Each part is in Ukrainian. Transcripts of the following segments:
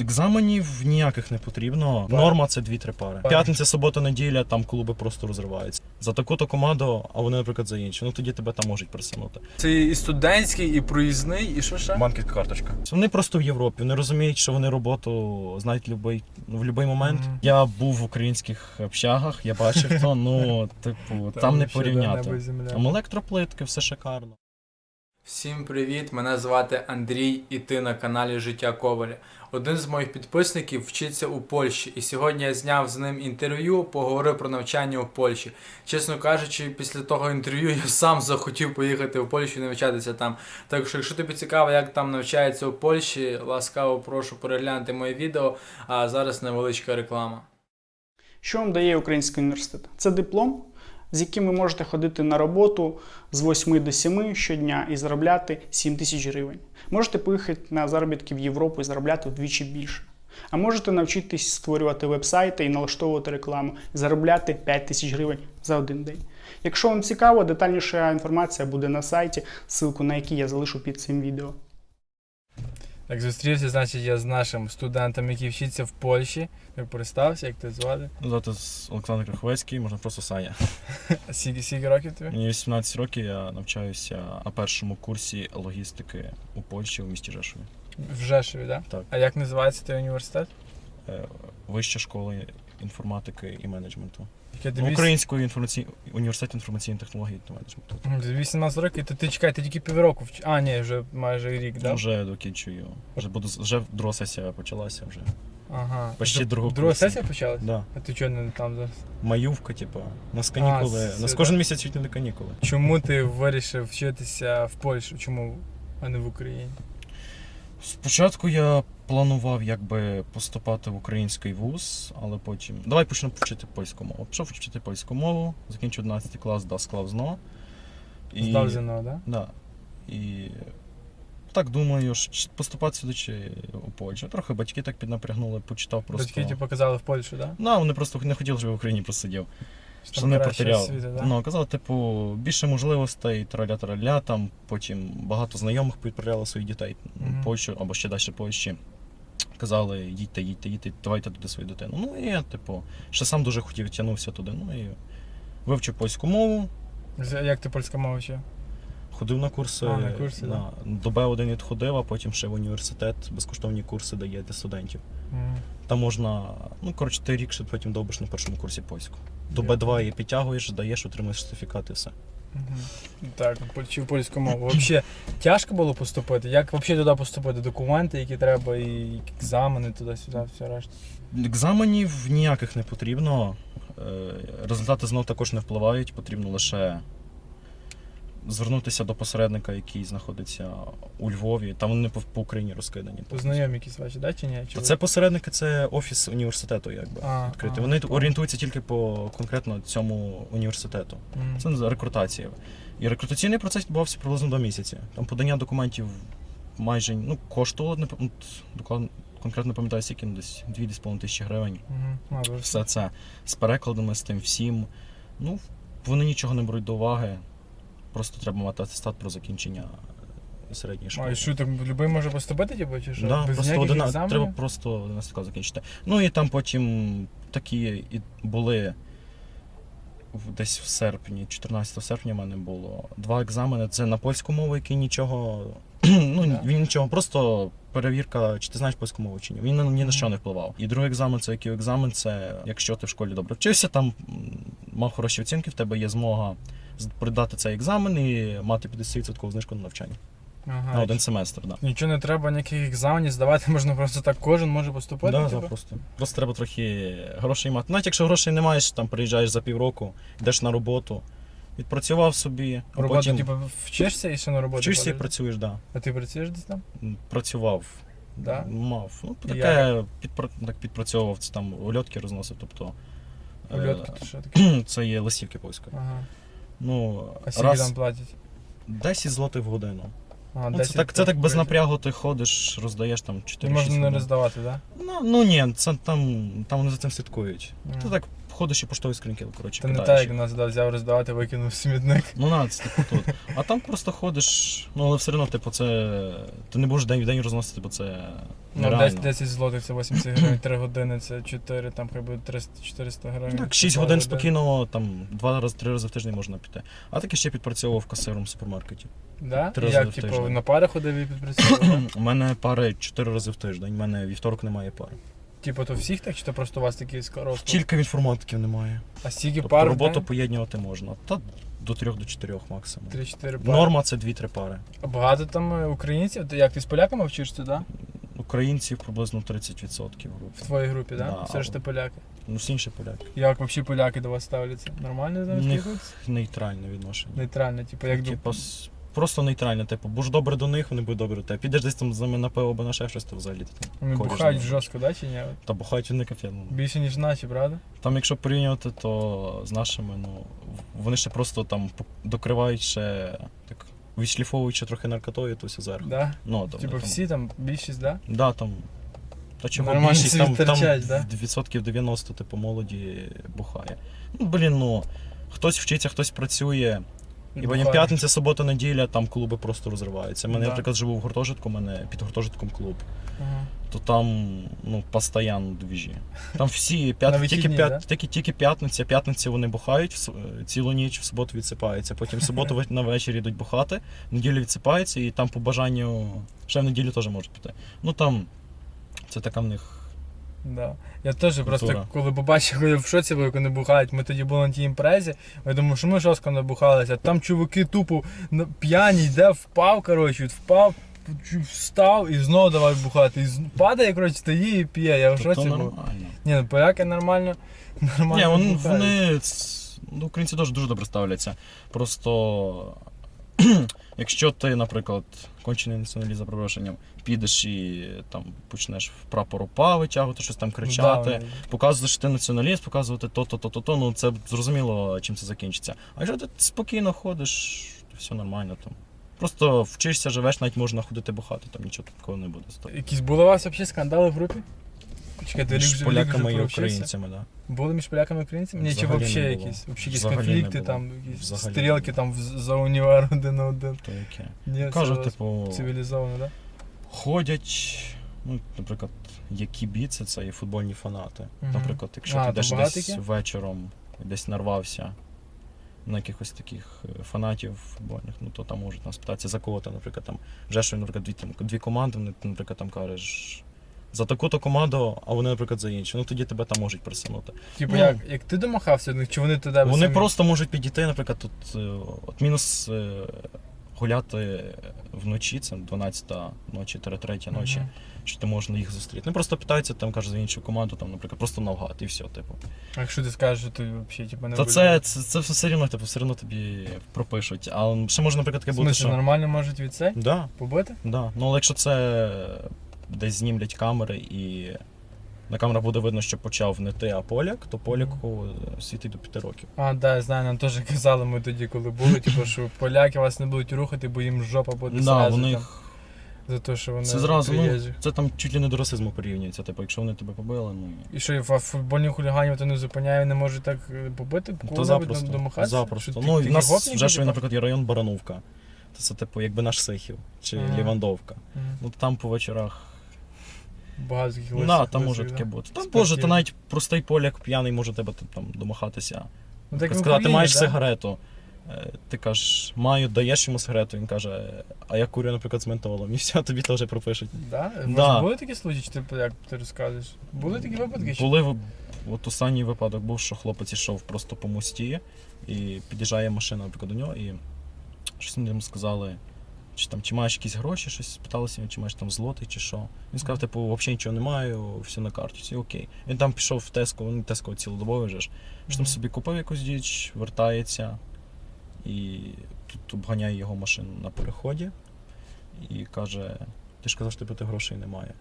Екзаменів ніяких не потрібно. Так. Норма це 2-3 пари. Так. П'ятниця, субота, неділя, там клуби просто розриваються. За таку-то команду, а вони, наприклад, за іншу. Ну тоді тебе там можуть присунути. Це і студентський, і проїзний, і що ще? Банківська карточка. Вони просто в Європі. Вони розуміють, що вони роботу знають в будь-який в будь-який момент. Мгм. Я був в українських общагах, я бачив то. Ну, типу, там не вообще порівняти. Там електроплитки, все шикарно. Всім привіт! Мене звати Андрій, і ти на каналі Життя Коваля. Один з моїх підписників вчиться у Польщі, і сьогодні я зняв з ним інтерв'ю, поговорив про навчання у Польщі. Чесно кажучи, після того інтерв'ю я сам захотів поїхати у Польщу і навчатися там. Так що, якщо тобі цікаво, як там навчається у Польщі, ласкаво прошу переглянути моє відео. А зараз невеличка реклама. Що вам дає український університет? Це диплом, з яким ви можете ходити на роботу з 8 до 7 щодня і заробляти 7 тисяч гривень. Можете поїхати на заробітки в Європу і заробляти вдвічі більше. А можете навчитись створювати веб-сайти і налаштовувати рекламу, заробляти 5 тисяч гривень за один день. Якщо вам цікаво, детальніша інформація буде на сайті, ссылку на який я залишу під цим відео. Так, зустрівся, значить, я з нашим студентом, який вчиться в Польщі. Ти представся, як ти звати? Звати Олександр Краховецький, можна просто Саня. Скільки, скільки років тобі? Мені 18 років, я навчаюся на першому курсі логістики у Польщі у місті Жешові. В Жешові, так? Так. А як називається той університет? Е, Вища школа інформатики і менеджменту. Яке тобі Української інформаці... університет інформаційних технологій та менеджменту. 18 років, то ти чекай, ти тільки півроку вч... А, ні, вже майже рік, так? Да? Вже докінчую. Вже буду вже друга сесія почалася вже. Ага. Почти Д- Друга сесія почалась? Да. А ти чого не там зараз? Маювка, типу. У нас канікули. А, У нас кожен місяць чуть не канікули. Чому ти вирішив вчитися в Польщу? Чому, а не в Україні? Спочатку я планував якби поступати в український вуз, але потім. Давай почнемо вчити польську мову. Пішов вчити польську мову, закінчив 11 клас, да, склав ЗНО. Здав ЗНО, так? Да. І так думаю, що поступати сюди чи у Польщу. Трохи батьки так піднапрягнули, почитав просто. Батьки ті показали в Польщу, так? Ну, вони просто не хотіли, щоб я в Україні просидів. Що не потеряв. освіта, да? Ну, казали, типу, більше можливостей, траля-траля, там потім багато знайомих відправляли своїх дітей в Польщу або ще далі Польщі. Казали, їдьте, їдьте, їдьте, давайте туди свою дитину. Ну і я, типу, ще сам дуже хотів тягнувся туди. Ну і вивчив польську мову, Як ти польська мова вчив? ходив на курси. А, на курси, да. До Б1 відходив, а потім ще в університет безкоштовні курси дає для студентів. Мгм. Там можна, ну коротше, ти рік ще потім довбиш на першому курсі польську. До Я Б2 її підтягуєш, даєш, отримуєш сертифікат і все. Так, в польську мову. Взагалі тяжко було поступити? Як взагалі туди поступити? Документи, які треба, і екзамени туди-сюди, все решта. Екзаменів ніяких не потрібно. Е, Результати знов також не впливають, потрібно лише звернутися до посередника, який знаходиться у Львові. Там вони по, по Україні розкидані. Знайомі якісь ваші, да, чи ні? Чи ви- Це посередники, це офіс університету, якби А, відкритий. а, Вони понял. орієнтуються тільки по конкретно цьому університету. Мгм. Це рекрутація. І рекрутаційний процес відбувався приблизно два місяці. Там подання документів майже ну, коштувало не пам- от, докладно, конкретно пам'ятаю, скільки ну, десь 2-2,5 тисячі гривень. Мгм. А, ви Все це з перекладами, з тим всім. Ну, вони нічого не беруть до уваги. Просто треба мати атестат про закінчення е, середньої А, школи. і що, так любий може поступити, типу, чи що? Да, Без просто ніяких одина, екзаменів? треба просто 11 клас закінчити. Ну і там потім такі і були в- десь в серпні, 14 серпня в мене було два екзамени. Це на польську мову, які нічого. ну, Да. він нічого, просто перевірка, чи ти знаєш польську мову чи ні. Він ні на що не впливав. І другий екзамен це який екзамен, це якщо ти в школі добре вчився, там мав хороші оцінки, в тебе є змога придати цей екзамен і мати 50% знижку на навчання. Ага, на один семестр, да. Нічого не треба, ніяких екзаменів здавати, можна просто так кожен може поступити. Да, типу? да, просто. просто треба трохи грошей мати. Навіть якщо грошей не маєш, там приїжджаєш за півроку, йдеш на роботу, відпрацював собі, а Роботу, потім типу, вчишся і ще на роботу. вчишся і ходиш? працюєш, да. А ти працюєш десь там? Працював, Да? мав. Ну, таке підпра... так підпрацьовував, це там ульотки розносив. Тобто, е, Ульотки, то що таке? це є листівки польської. Ага. Ну, А скільки раз там платять? 10 злотих в годину. А, Ну, це, так, це так без напрягу ти ходиш, роздаєш там 4 І можна не роздавати, так? Ну, ну ні, це там, там вони за цим слідкують. Мгм. Ти так ходиш і поштові скриньки, коротше, Це не так, як нас да, взяв роздавати, викинув смітник. Ну, на, це типу тут. А там просто ходиш, ну але все одно, типу, це. Ти не будеш день в день розносити, бо це Ну, нереально. 10, 10 злотих це 80 гривень, 3 години це 4, там хай буде 300 400 гривень. Так, 6 два годин спокійно, там два рази, три рази в тиждень можна піти. А таки ще підпрацьовував касиром в супермаркеті. Да? Три рази як, в типу, на пари ходив і підпрацював? У мене пари 4 рази в тиждень, у мене вівторок немає пари. Типу, то всіх так, чи то просто у вас такі розклад? Тільки в інформатиків немає. А стільки Тобто пар в роботу день? поєднувати можна. Та до 3 до 4 максимум. 3-4 пари. Норма це 2-3 пари. А багато там е, українців? Ти як ти з поляками вчишся, да? Українців приблизно 30% В групи. твоїй групі, да? Да, Все ж ти поляки. Ну, всі інші поляки. Як взагалі поляки до вас ставляться? Нормально У них спілкуються? нейтральне відношення. Нейтрально, типу, як с- просто нейтральне, типу, будеш добре до них, вони будуть добре до тебе. Підеш десь там з ними на пиво або на ще щось, то взагалі ти там. Вони бухають жорстко, да, чи ні? Та бухають вони кафе. Ну. Більше, ніж наші, правда? Там, якщо порівнювати, то з нашими, ну, вони ще просто там по- докривають ще так. Відшліфовуючи трохи наркотою, то все зверху. Да? Ну, тобто, Типу там, всі там, більшість, да? Да, там. Та чого Нормально більшість, собі там, там торчать, да? відсотків 90, типу, молоді бухає. Ну, блін, ну, хтось вчиться, хтось працює. І потім п'ятниця, субота, неділя, там клуби просто розриваються. Мене, Да. наприклад, живу в гуртожитку, у мене під гуртожитком клуб. Ага. То там ну, постійно двіжі. Там всі п'ят... тільки, п'ят... да? тільки, тільки п'ятниця, п'ятниці вони бухають, е, цілу ніч, в суботу відсипаються. Потім в суботу на вечір йдуть бухати, в неділю відсипаються, і там по бажанню ще в неділю теж можуть піти. Ну там це така в них. Да. Я теж просто коли побачив, коли в шоці були, коли не бухають, ми тоді були на тій імпрезі, я думав, що ми жорстко набухалися. Там чуваки тупо п'яні, йде, впав, коротше, впав, встав і знову давай бухати. І падає, коротше, стоїть і п'є. Я в То, шоці був. нормально. Ні, ну поляки нормально. нормально Ні, вони, вони ну, українці теж дуже добре ставляться. Просто якщо ти, наприклад, кончений націоналізм, запрошенням, підеш і там почнеш в прапору па витягувати, щось там кричати, да, показувати, що ти націоналіст, показувати то-то, то-то, то, ну це зрозуміло, чим це закінчиться. А якщо ти спокійно ходиш, то все нормально там. Просто вчишся, живеш, навіть можна ходити бухати, там нічого такого не буде. Якісь були у вас взагалі скандали в групі? Чекайте, Між поляками і українцями, так. Да. Були між поляками і українцями? Ні, чи Взагалі якісь, взагалі якісь конфлікти, там, якісь Взагалі стрілки там за універ один на один. То яке. Ні, Кажу, це типу, цивілізовано, так? ходять, ну, наприклад, які біці, це є футбольні фанати. Мгм. Наприклад, якщо А, ти йдеш десь таке? вечором, десь нарвався на якихось таких е, фанатів футбольних, ну то там можуть нас питатися, за кого ти, наприклад, там вже що, наприклад, дві, там, дві команди, наприклад, там кажеш. За таку-то команду, а вони, наприклад, за іншу. Ну тоді тебе там можуть присунути. Типу, Ну. як, як ти домахався них, чи вони тебе Вони самі? просто можуть підійти, наприклад, тут е, от мінус е, гуляти вночі, це 12 ночі, 3 ночі, Мгм. що ти можеш їх зустріти. Ну просто питаються, там кажуть за іншу команду, там, наприклад, просто навгад і все, типу. А якщо ти скажеш, що ти взагалі типу, не Та будеш? це, це, це все рівно, типу, все одно тобі пропишуть. А ще може, наприклад, таке бути, смислі, що. нормально можуть від це Да, побити? да. Ну але якщо це десь знімлять камери і на камерах буде видно, що почав не ти, а поляк, то поляку світить до 5 років. А, да, знаю, нам теж казали ми тоді, коли були, типу, що поляки вас не будуть рухати, бо їм жопа буде Да, зразу у там, за те, що вони Це зразу, ну, приїжджі. це там чуть ли не до расизму порівнюється. Типу, якщо вони тебе побили, ну І що, фа- футбольних хуліганів то не зупиняє, не може так е, побити? то запросто. домахатися? запросто. Що, Ну, і в нас вже що, типу? наприклад, є район Барановка. То це, типу, якби наш Сихів чи Ага. Лівандовка. Ну там по вечорах. Ну, лисих- да, там лисих, може да. таке бути. Там боже, то навіть простий поляк п'яний може тебе там домахатися. Ну, так в Сказати, ти Україні, маєш да? сигарету. Е, Ти кажеш, маю, даєш йому сигарету, він каже, а я курю, наприклад, з ментолом, і все, тобі теж пропишуть. Да? Да. Може, були такі случаї, чи ти, як ти розказуєш? Були такі випадки? Чи... Були в- от останній випадок був, що хлопець йшов просто по мості, і під'їжджає машина, наприклад, до нього, і щось вони йому сказали, чи там чи маєш якісь гроші, щось спиталися, чи маєш там злотий, чи що. Він сказав, типу, взагалі нічого не маю, все на карті, окей. Він там пішов в Теско, він Теско цілодобово вже ж. Що там собі купив якусь діч, вертається і тут обганяє його машину на переході і каже: ти ж казав, що тебе грошей немає.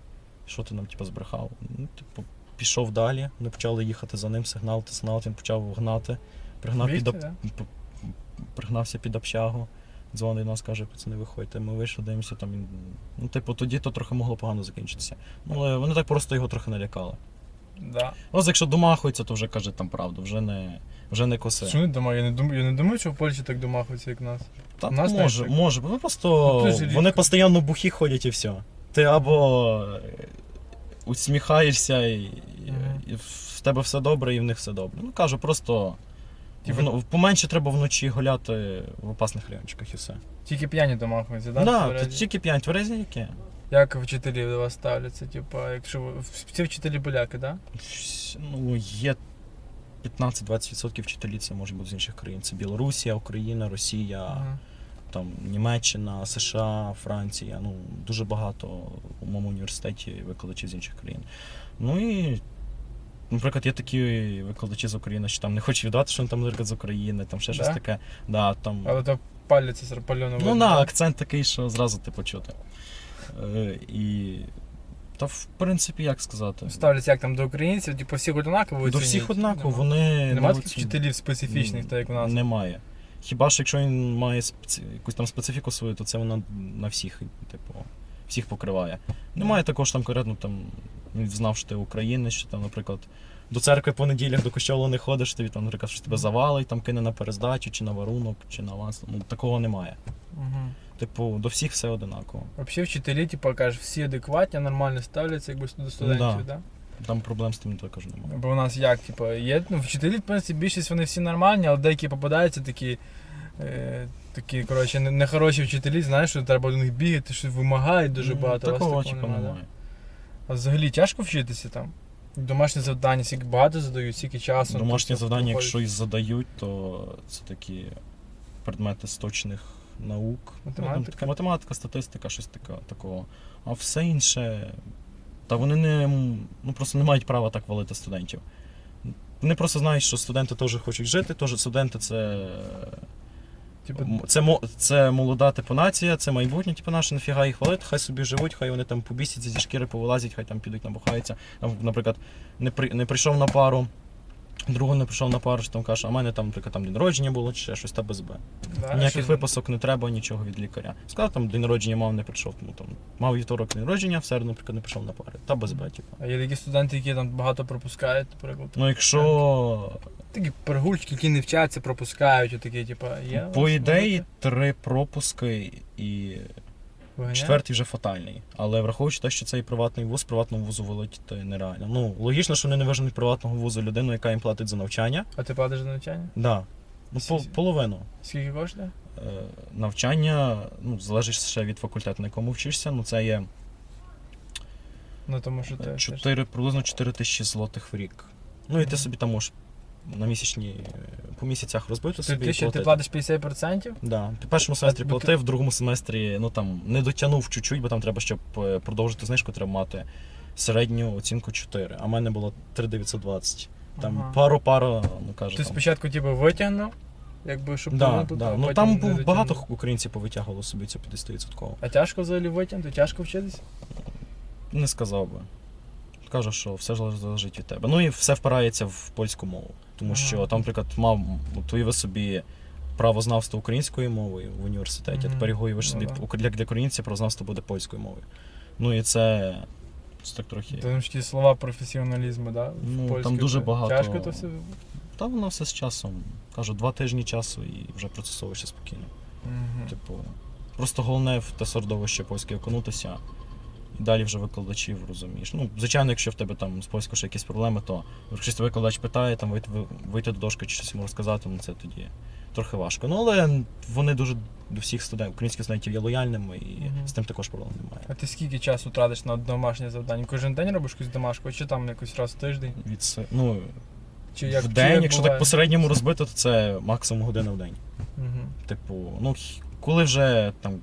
Що ти нам типу, збрехав? Ну, типу, пішов далі, ми почали їхати за ним, сигнал, сигнал, він почав гнати, пригнав під, об- да? пригнався під общагу. Дзвонить нас, каже, пацани, виходьте. Ми вийшли, дивимося, там він. Ну, типу, тоді то трохи могло погано закінчитися. Ну, але вони так просто його трохи налякали. Да. Ось якщо домахується, то вже каже там правду, вже не, вже не косе. Що не думаю, я не думаю, я не думаю, що в Польщі так домахуються, як нас. Та У нас може, так. може. Ну просто Ну, дуже рідко. вони постійно бухі ходять і все. Ти або е, усміхаєшся, і, і- Мгм. і в тебе все добре, і в них все добре. Ну кажу, просто Типу- вно- поменше треба вночі гуляти в опасних райончиках і все. Тільки п'яні домахуються, Так, да? да, тут тільки п'ять тверезі які. Як вчителі до вас ставляться? Типа, якщо ви всі вчителі поляки, так? Ну, є 15-20% вчителів, це може бути з інших країн. Це Білорусія, Україна, Росія. Ага. там Німеччина, США, Франція. Ну, дуже багато у моєму університеті викладачів з інших країн. Ну і, наприклад, є такі викладачі з України, що там не хочуть віддати, що вони там, наприклад, з України, там ще щось Да? таке. Да, там... Але то паляться з пальоно Ну, на, акцент такий, що зразу ти почути. Е, і. Та, в принципі, як сказати. Ставляться як там до українців, типу всіх однаково До оцінюють? всіх однаково, Нема. вони. Нема таких оцінюють. вчителів специфічних, так як у нас. Немає. Хіба що якщо він має спеці... якусь там специфіку свою, то це вона на всіх, типу, всіх покриває. Немає також там конкретно там знав, що ти українець, що там, наприклад, до церкви по неділях до костьолу не ходиш, тобі там, наприклад, що тебе завалить, там кине на перездачу, чи на варунок, чи на вас. Ну, такого немає. Угу. Типу, до всіх все одинаково. Взагалі вчителі, типу, кажуть, всі адекватні, нормально ставляться якби до студентів, Да. да. Там проблем з тим також немає. Бо у нас як, типу, є, ну, вчителі, в принципі, більшість вони всі нормальні, але деякі попадаються такі, е, такі, коротше, не- нехороші вчителі, знаєш, що треба до них бігати, що вимагають дуже Ну, багато. у вас Такого, такого типу, немає, немає. А взагалі тяжко вчитися там? Домашні завдання, скільки багато задають, скільки часу. Домашні тобто, завдання, виходить? якщо і задають, то це такі предмети з точних наук. Математика? Ну, там така математика, статистика, щось таке, такого. А все інше. Та вони не, м, ну, просто не мають права так валити студентів. Вони просто знають, що студенти теж хочуть жити, теж студенти це. Типу, Це, це молода типу нація, це майбутнє, типу наше, нафіга їх валити, хай собі живуть, хай вони там побісяться зі шкіри повилазять, хай там підуть набухаються. Там, наприклад, не, при, не прийшов на пару, другу не прийшов на пару, що там каже, а в мене там, наприклад, там день народження було чи ще щось та без Б. да, Ніяких що- виписок не треба, нічого від лікаря. Сказав, там день народження мав не прийшов, тому там мав вівторок день народження, в середу, наприклад, не прийшов на пари. Та без Б, типу. А є такі студенти, які там багато пропускають, наприклад. Ну, якщо Такі перегульчики, які не вчаться, пропускають, отакі, типу, є. у по вас ідеї три пропуски і Виганяють? четвертий вже фатальний. Але враховуючи те, що це і приватний вуз, приватному вузу вилетіти нереально. Ну, логічно, що вони не виженуть приватного вузу людину, яка їм платить за навчання. А ти платиш за навчання? Да. Ну, по, половину. Скільки коштує? Е, навчання ну, залежить ще від факультету, на якому вчишся. Ну, це є Ну тому що ти. 4, приблизно 4 тисячі злотих в рік. Ну і ти собі там можеш на місячні по місяцях розбити Ти, собі. ти, і ще, ти платити. платиш 50%? Да. Ти в першому семестрі бо платив, в другому семестрі ну там не дотягнув чуть-чуть, бо там треба, щоб е, продовжити знижку, треба мати середню оцінку 4. А в мене було 3,920. Там Ага. пару пару, ну кажу. Ти там. спочатку типу, витягнув, якби щоб Да, да. а Ну потім там не був дотягнув. багато українців повитягувало собі цю 50%. А тяжко взагалі витягнути? Тяжко вчитись? Не сказав би. Кажу, що все ж залежить від тебе. Ну і все впирається в польську мову. Тому Ага. що там, наприклад, мав уяви собі правознавство українською мовою в університеті, а тепер його уявиш Ну собі да. для, для українців правознавство буде польською мовою. Ну і це, так трохи. Там ж ті слова професіоналізму, да? Ну, там дуже багато- Тяжко то все. Та воно все з часом. Кажу, два тижні часу і вже процесовуєшся спокійно. Типу, просто головне в те середовище польське окунутися. Далі вже викладачів розумієш. Ну, звичайно, якщо в тебе там з польською ще якісь проблеми, то якщо викладач питає, там вийти, вийти до дошки чи щось йому розказати, ну це тоді трохи важко. Ну, але вони дуже до всіх студентів, українських студентів є лояльними і Мгм. з тим також проблем немає. А ти скільки часу тратиш на домашнє завдання? Кожен день робиш якусь домашку, чи там якось раз в тиждень? Від, ну, Чи як в чи день, як якщо буває? так по середньому розбити, то це максимум година в день. Мгм. Типу, ну коли вже там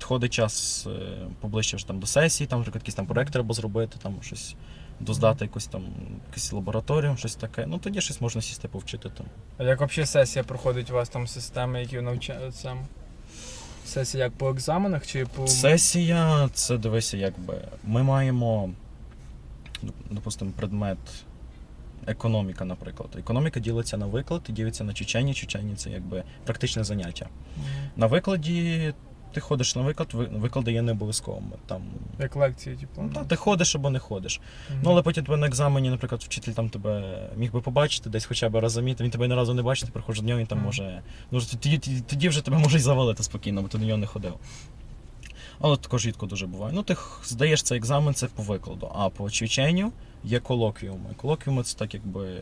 підходить час е, поближче вже, там, до сесії, там, наприклад, якийсь там проект треба зробити, там щось доздати якусь там якусь лабораторію, щось таке. Ну тоді щось можна сісти повчити там. А як взагалі сесія проходить у вас там системи, які навчають сам? Сесія як по екзаменах чи по. Сесія, це дивися, якби ми маємо, допустимо, предмет. Економіка, наприклад. Економіка ділиться на виклад і ділиться на чечені. Чечені це якби практичне заняття. Мгм. На викладі ти ходиш на виклад, ви- виклади є не обов'язково. Там, Як лекції, типу. ну, та, ти ходиш або не ходиш. Мгм. Ну, але потім тебе на екзамені, наприклад, вчитель там тебе міг би побачити, десь хоча б раз замітив, він тебе ні разу не бачить, ти приходиш до нього, він там Мгм. може. Ну, тоді, тоді, вже тебе може і завалити спокійно, бо ти до нього не ходив. Але також рідко дуже буває. Ну, ти здаєш цей екзамен, це по викладу. А по чвіченню є колоквіуми. Колоквіуми це так якби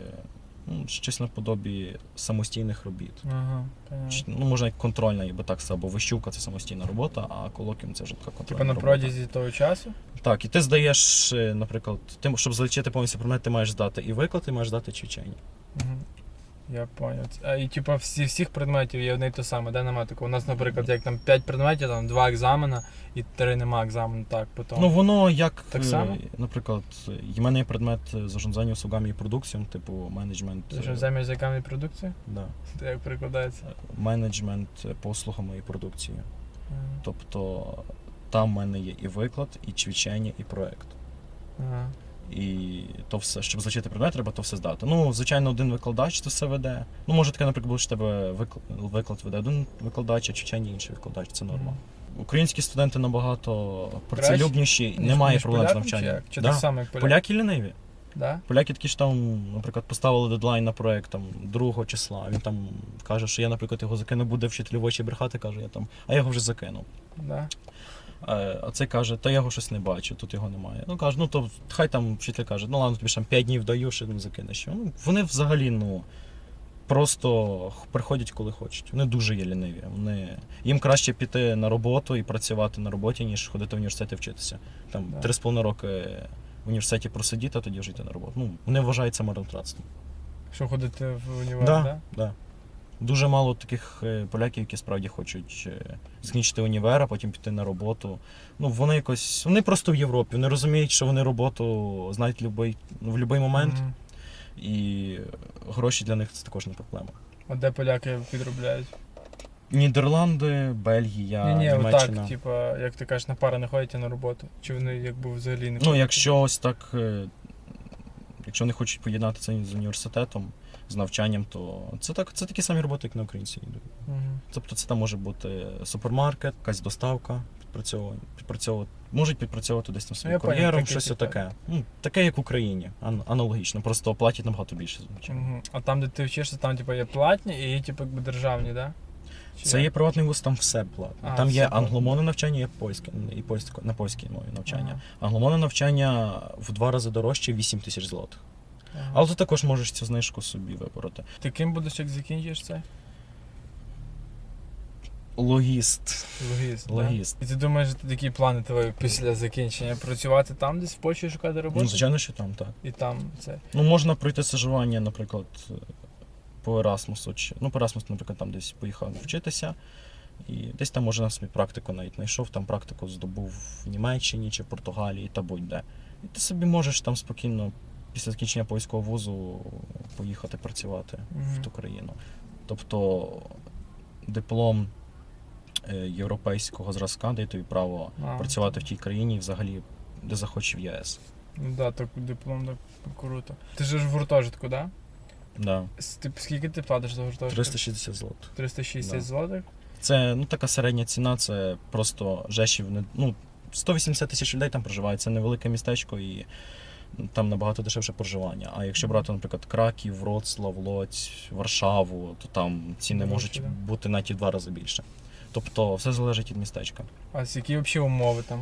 ну, щось наподобі самостійних робіт. Ага. Чи- Ну, можна як контрольна, якби так сказав, бо вищука, це самостійна робота, а колоквіум це вже така контрольна. Типа на робота. протязі того часу? Так, і ти здаєш, е, наприклад, тим, щоб залучити повністю предмет, ти маєш здати і виклад, і маєш здати чвічення. Угу. Я понял. А і типа всі, всіх предметів є одне й те саме, де немає такого. У нас, наприклад, як там 5 предметів, там 2 екзамена і 3 нема екзамену, так, потім. Ну воно як, Так е, само? наприклад, в мене є предмет е, зарządzання услугами і продукцією, типу менеджмент. Е, замість яками продукції? Да, Це як перекладається? менеджмент е, послугами і продукцією. Тобто там в мене є і виклад, і чвічення, і проект. Ага. І то все, щоб зачити предмет, треба то все здати. Ну, звичайно, один викладач це все веде. Ну, може таке, наприклад, було, що тебе виклад, веде один викладач, а чвічення інший викладач. Це норма. Українські студенти набагато працелюбніші, немає проблем з навчанням. Чи Да. так само, як поляки? Поляки ліниві. Да? Поляки такі ж там, наприклад, поставили дедлайн на проект там 2 числа. Він там каже, що я, наприклад, його закину, буде вчителю в очі брехати, каже, я там, а я його вже закинув. Да. Е, А цей каже, та я його щось не бачу, тут його немає. Ну каже, ну то хай там вчитель каже, ну ладно, тобі ж там 5 днів даю, ще не закинеш. Ну, вони взагалі, ну. Просто приходять, коли хочуть. Вони дуже є ліниві. Вони... Їм краще піти на роботу і працювати на роботі, ніж ходити в університет і вчитися. Там три з половиною роки в університеті просидіти, а тоді вже йти на роботу. Ну, вони вважають це марнотратством. Що ходити в універ, Да, да? да. Дуже мало таких е, поляків, які справді хочуть е, закінчити універ, а потім піти на роботу. Ну, вони якось. Вони просто в Європі. Вони розуміють, що вони роботу знають любий, в будь-який момент, Мгм. і гроші для них це також не проблема. А де поляки підробляють? Нідерланди, Бельгія, Ні, ні, Німеччина. отак, типа, як ти кажеш, на пари не ходять на роботу. Чи вони якби взагалі не Ну, якщо ось так, е, якщо вони хочуть поєднати це з університетом, з навчанням, то це так, це такі самі роботи, як на українці йдуть. Мгм. Тобто це там може бути супермаркет, якась доставка, підпрацьовування, підпрацьовувати, можуть підпрацьовувати десь там Ну, своїм кур'єром, таке, щось типу. таке. Ну, таке, як в Україні, ан- аналогічно, просто платять набагато більше, звичайно. Мгм. А там, де ти вчишся, там типа є платні і є типу якби державні, да? Це є приватний вуз, там все платно. А, там є англомовне навчання, є польське, і польсько, на польській мові навчання. Ага. Англомовне навчання в два рази дорожче 8 тисяч злотих. Але ти також можеш цю знижку собі вибороти. Ти ким будеш, як закінчиш це? Логіст. Логіст. Логіст. Да? І ти думаєш, які плани твої після закінчення? Працювати там десь в Польщі шукати роботу? Ну, звичайно, що там, так. І там це. Ну, можна пройти стажування, наприклад, по Ерасмусу. Чи, ну, по Ерасмусу, наприклад, там десь поїхав вчитися. І десь там може на собі практику навіть знайшов, там практику здобув в Німеччині чи Португалії та будь-де. І ти собі можеш там спокійно після закінчення польського вузу поїхати працювати в ту країну. Тобто диплом е, європейського зразка дає тобі право А. працювати в тій країні і взагалі де захочеш в ЄС. Ну да, так диплом так круто. Ти ж в гуртожитку, да? Да. Ти, скільки ти платиш за гуртожиток? 360 злот. 360 Да. злотих? Це ну така середня ціна, це просто жешів ну 180 тисяч людей там проживає. Це невелике містечко і там набагато дешевше проживання. А якщо брати, наприклад, Краків, Вроцлав, Лоць, Варшаву, то там ціни можуть да? бути навіть і в два рази більше. Тобто все залежить від містечка. А з які взагалі умови там?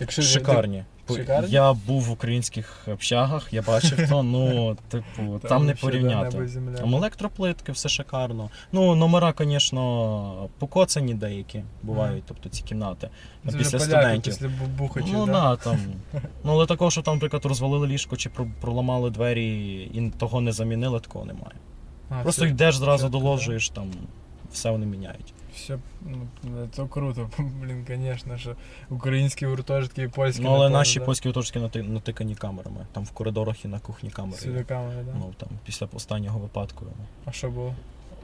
Якщо Шикарні. Шикарні? Я був в українських общагах, я бачив то, ну, типу, там, не вообще, порівняти. Там електроплитки, все шикарно. Ну, номера, звісно, покоцані деякі бувають, тобто ці кімнати. Це після поляки, студентів. Після бу- бухачів, Ну да? да, там. Ну, але такого, що там, наприклад, розвалили ліжко чи проламали двері і того не замінили, такого немає. А, Просто все, йдеш зразу доложуєш, там все вони міняють. Все, ну, це круто, блін, звісно, що українські гуртожитки і польські. Ну, але напевно, наші да? польські оточки натикані камерами. Там в коридорах і на кухні камери. є. Сюди камери, да? Ну там після останнього випадку А що було?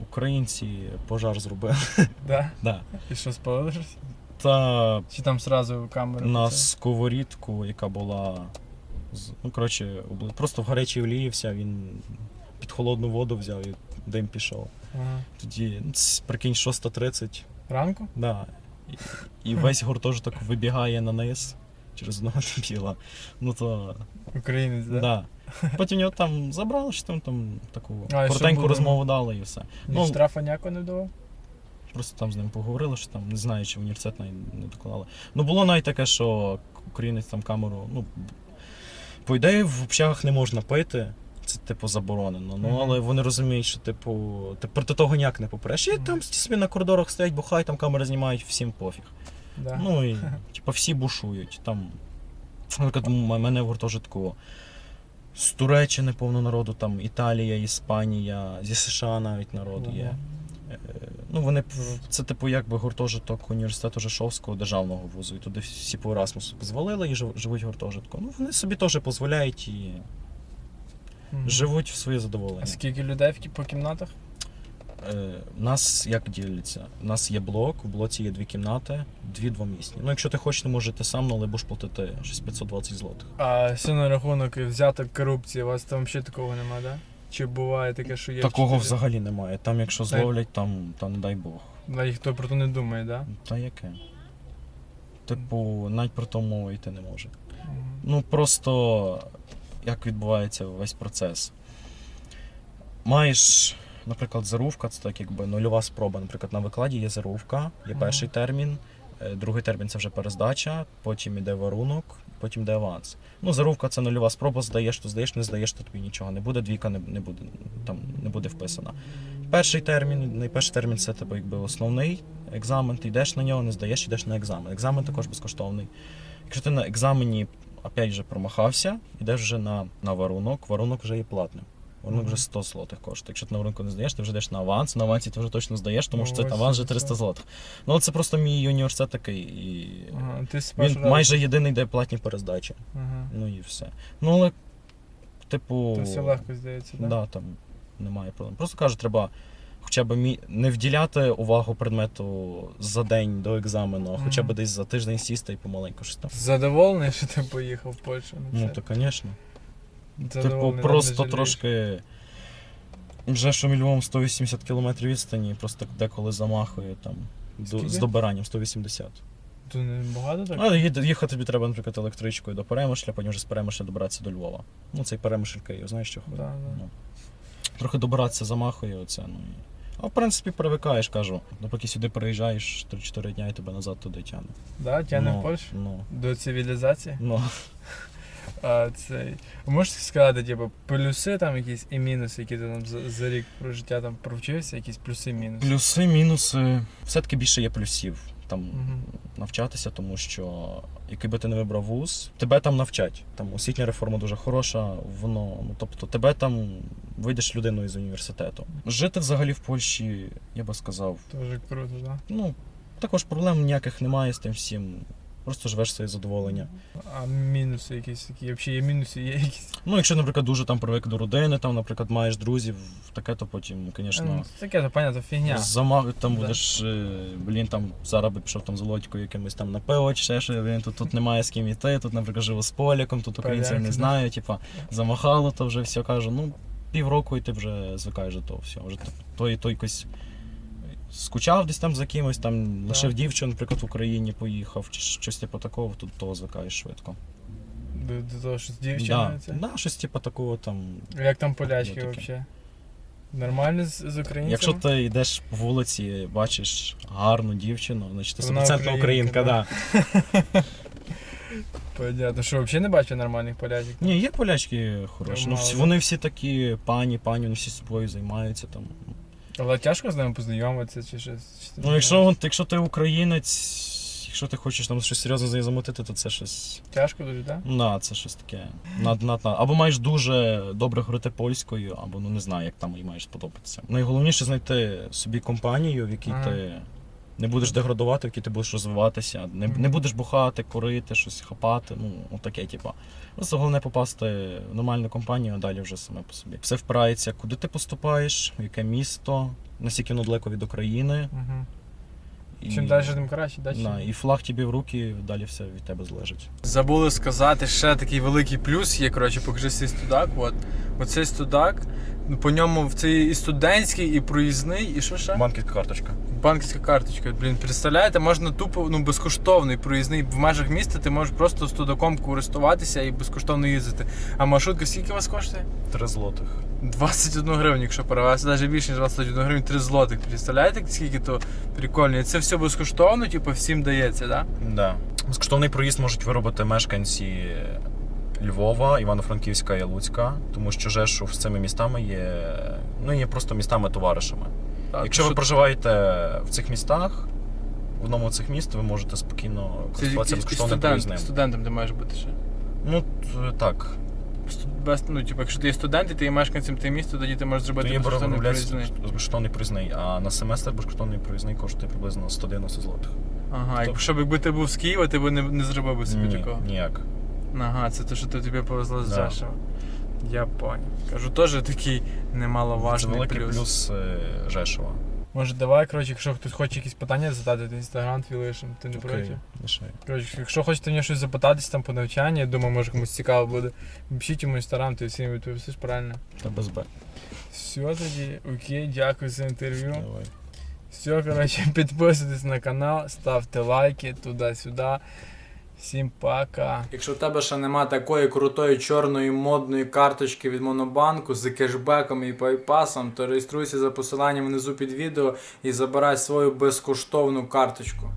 українці пожар зробили. Да? Да. І що спалили щось? Та Чи там сразу камери? на сковорідку, яка була з- ну коротше, обли- просто в гарячій олії вся, він під холодну воду взяв і дим пішов. Ага. Тоді ну, ц- прикинь 6.30, Ранку? да. і, і весь гуртожиток вибігає на низ через одного дебіла. Ну то Українець, да? да. Потім його там забрали, що там, там таку А, і що коротеньку було? розмову дали і все. Ну, штрафа ніякого не вдавав? Просто там з ним поговорили, що там не знаю, чи університет навіть не докладали. Ну було навіть таке, що українець там камеру. Ну, по ідеї, в общагах не можна пити. Це типу заборонено. Ну але вони розуміють, що типу, ти проти того ніяк не попреш. І там собі на коридорах стоять, бухають, там камери знімають, всім пофіг. Да. Ну і типу, всі бушують. Там, наприклад, мене в гуртожитку з Туреччини повно народу, там Італія, Іспанія, зі США навіть народ є. Е, Ну, вони це типу якби гуртожиток університету Жашовського державного вузу. І туди всі по Ерасмусу позволили і живуть гуртожитку. Ну, вони собі теж дозволяють і Мгм. живуть в своє А задоволення. скільки людей в кі- по кімнатах? Е, У нас як діляться? У нас є блок, у блоці є дві кімнати, дві двомісні. Ну, якщо ти хочеш, ти можеш ти сам, але будеш платити щось 520 злотих. А все на рахунок взяток корупції, у вас там взагалі такого немає, да? Чи буває таке, що є Такого вчителі? взагалі немає. Там, якщо Та й- зловлять, там, та не дай Бог. Да, ніхто про то не думає, да? Та яке? Типу, навіть про то мова йти не може. Ну просто як відбувається весь процес. Маєш, наприклад, зарувка, це так якби нульова спроба. Наприклад, на викладі є зарувка, є перший термін, е, другий термін це вже перездача, потім іде варунок, потім йде аванс. Ну, зарувка це нульова спроба, здаєш, то здаєш, не здаєш, то тобі нічого не буде, двійка не, не буде там не буде вписана. Перший термін, найперший термін це типу, якби основний екзамен, ти йдеш на нього, не здаєш, йдеш на екзамен. Екзамен також безкоштовний. Якщо ти на екзамені опять же промахався, йдеш вже на, на варунок, варунок вже є платним. Варунок Мгм. вже 100 злотих коштує. Якщо ти на варунку не здаєш, ти вже йдеш на аванс. На авансі ти вже точно здаєш, тому що Ну, це ось аванс вже 300 злотих. Ну це просто мій університет такий. І Ага, ти він майже єдиний, де платні перездачі. Ага. Ну і все. Ну але, типу. То все легко здається, да? Да, там немає проблем. Просто кажу, треба хоча б мі... не вділяти увагу предмету за день до екзамену, а хоча б десь за тиждень сісти і помаленьку щось там. Задоволений, що ти поїхав в Польщу? Ну, то, звісно. Типу, Задоволений, просто трошки. Вже що Львовом 180 км відстані, просто деколи замахує там. До, Скільки? з добиранням 180. То не багато так? Їд- їхати тобі треба, наприклад, електричкою до Перемишля, потім вже з Перемишля добиратися до Львова. Ну, цей Перемишль Київ, знаєш, що ходить? Да, да. Ну. Трохи добиратися замахує оце. Ну, і... А в принципі привикаєш, кажу. Ну, поки сюди приїжджаєш 3-4 дня і тебе назад туди тягне. Да, тягне ну, в Польщу? Ну, До цивілізації? ну. А цей. Можеш сказати, типу, плюси там якісь і мінуси, які ти там за, за рік прожиття там провчився, якісь плюси, мінуси. Плюси, мінуси. Все-таки більше є плюсів. Там навчатися, тому що який би ти не вибрав вуз, тебе там навчать. Там освітня реформа дуже хороша, воно, ну тобто, тебе там вийдеш людиною з університету. Жити взагалі в Польщі, я би сказав, теж круто, да? ну також проблем ніяких немає з тим всім. Просто живеш своє задоволення. А мінуси якісь такі, взагалі є мінуси, є якісь. Ну, якщо, наприклад, дуже там привик до родини, там, наприклад, маєш друзів, таке, то потім, Ну, звісно, таке, то понятно, фігня. замах там Да. будеш, е, блін, там зараз би пішов там з Володькою якимось там на пиво чи ще що, блін, тут, тут немає з ким іти, тут, наприклад, живу з поляком, тут українців Поляки, не да. знаю, типа, замахало, то вже все кажу, ну, півроку і ти вже звикаєш до того всього. Вже т- той, той якось скучав десь там за кимось, там лишив дівчину, наприклад, в Україні поїхав, чи щось типу такого, тут того звикаєш швидко. До, до того, що з Да, дівчиною це. да, щось типу такого там. Як там полячки таке. взагалі? Нормально з, з українцями? Якщо ти йдеш по вулиці, бачиш гарну дівчину, значить ти Вона 100% українка, українка, да. Понятно. Що взагалі не бачу нормальних полячок? Ні, є полячки хороші. Ну, Мало, всі, да. вони всі такі пані, пані, вони всі собою займаються там. Але тяжко з ними познайомитися чи щось? Ну, якщо, знаєш? якщо ти українець, якщо ти хочеш там щось серйозно з нею замутити, то це щось. Тяжко дуже, так? На, це щось таке. Над, над, над. Або маєш дуже добре говорити польською, або ну не знаю, як там їй маєш сподобатися. Найголовніше знайти собі компанію, в якій Ага. ти не будеш деградувати, в якій ти будеш розвиватися, не, не будеш бухати, курити, щось хапати. Ну, отаке, типа. Просто головне попасти в нормальну компанію, а далі вже саме по собі. Все впирається, куди ти поступаєш, в яке місто, наскільки воно далеко від України. Угу. І, Чим далі, тим краще, да? чи Да, і флаг тобі в руки, далі все від тебе залежить. Забули сказати, ще такий великий плюс є. Коротше, покажи свій студак. От. Оцей студак по ньому в цей і студентський, і проїзний, і що ще? Банківська карточка. Банківська карточка. Блін, представляєте, можна тупо ну безкоштовний проїзний в межах міста. Ти можеш просто студаком користуватися і безкоштовно їздити. А маршрутка скільки у вас коштує? 3 злотих. 21 гривень, якщо перевести, навіть більше ніж 21 гривень, 3 злотих. Представляєте, скільки то прикольно? І це все безкоштовно, типу, всім дається, так? Да? Да. Безкоштовний проїзд можуть виробити мешканці Львова, Івано-Франківська і Луцька, тому що Жешув з цими містами є, ну, є просто містами-товаришами. Так, Якщо ви що- проживаєте в цих містах, в одному з цих міст, ви можете спокійно користуватися безкоштовним проїзним. студентом ти маєш бути ще. Ну, так. Без, ну, типу, якщо ти є студент і ти є мешканцем того міста, тоді ти можеш зробити безкоштовний проїзний. безкоштовний проїзний, а на семестр безкоштовний проїзний коштує приблизно 190 злотих. Ага, Тобто- якщо б якби ти був з Києва, ти б не, не зробив би собі Ні, такого. ніяк. Ага, це те, що ти тобі повезло з Да. Жешева. Я понял. Кажу, теж такий Це немаловажний великий плюс. плюс, е, Жешова. Може, давай, коротше, якщо хтось хоче якісь питання задати, то інстаграм твій лишим, ти не проти? лише. Коротше, якщо хочете мені щось запитатись там по навчанню, я думаю, може комусь цікаво буде. Пишіть йому інстаграм, ти всім відповісиш правильно. Та без Б. Все тоді, окей, дякую за інтерв'ю. Давай. Все, коротше, підписуйтесь на канал, ставте лайки туди-сюди. Всім пока. Якщо в тебе ще нема такої крутої чорної модної карточки від Монобанку з кешбеком і пайпасом, то реєструйся за посиланням внизу під відео і забирай свою безкоштовну карточку.